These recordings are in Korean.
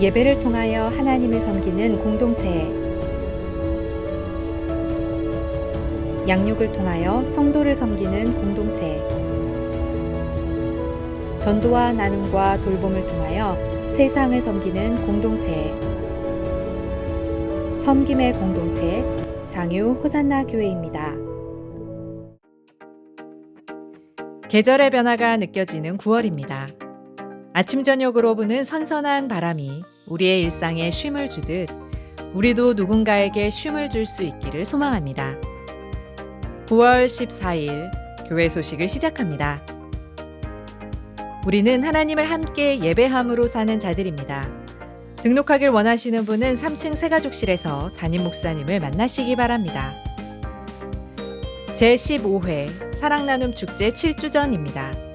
예배를 통하여 하나님을 섬기는 공동체. 양육을 통하여 성도를 섬기는 공동체. 전도와 나눔과 돌봄을 통하여 세상을 섬기는 공동체. 섬김의 공동체 장유 호산나 교회입니다. 계절의 변화가 느껴지는 9월입니다. 아침 저녁으로 부는 선선한 바람이 우리의 일상에 쉼을 주듯 우리도 누군가에게 쉼을 줄 수 있기를 소망합니다. 9월 14일 교회 소식을 시작합니다. 우리는 하나님을 함께 예배함으로 사는 자들입니다. 등록하길 원하시는 분은 3층 새가족실에서 담임 목사님을 만나시기 바랍니다. 제15회 사랑 나눔 축제 7주 전입니다.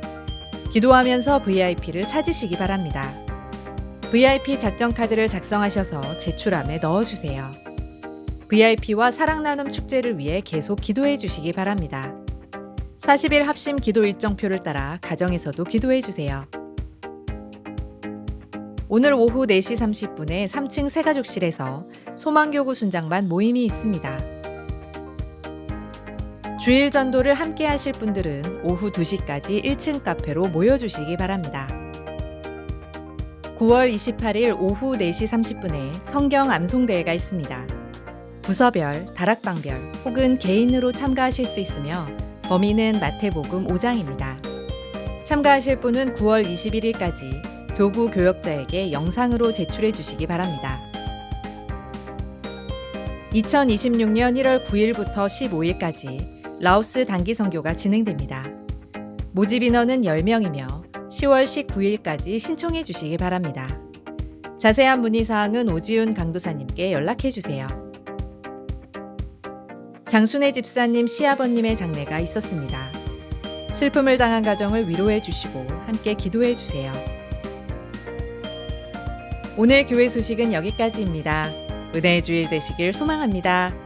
기도하면서 VIP를 찾으시기 바랍니다. VIP 작전 카드를 작성하셔서 제출함에 넣어주세요. VIP와 사랑 나눔 축제를 위해 계속 기도해 주시기 바랍니다. 40일 합심 기도 일정표를 따라 가정에서도 기도해 주세요. 오늘 오후 4시 30분에 3층 새가족실에서 소망교구 순장반 모임이 있습니다. 주일 전도를 함께 하실 분들은 오후 2시까지 1층 카페로 모여주시기 바랍니다. 9월 28일 오후 4시 30분에 성경 암송대회가 있습니다. 부서별, 다락방별 혹은 개인으로 참가하실 수 있으며 범위는 마태복음 5장입니다. 참가하실 분은 9월 21일까지 교구 교역자에게 영상으로 제출해 주시기 바랍니다. 2026년 1월 9일부터 15일까지 라오스 단기 선교가 진행됩니다. 모집 인원은 10명이며 10월 19일까지 신청해 주시기 바랍니다. 자세한 문의 사항은 오지훈 강도사님께 연락해 주세요. 장순애 집사님 시아버님의 장례가 있었습니다. 슬픔을 당한 가정을 위로해 주시고 함께 기도해 주세요. 오늘 교회 소식은 여기까지입니다. 은혜의 주일 되시길 소망합니다.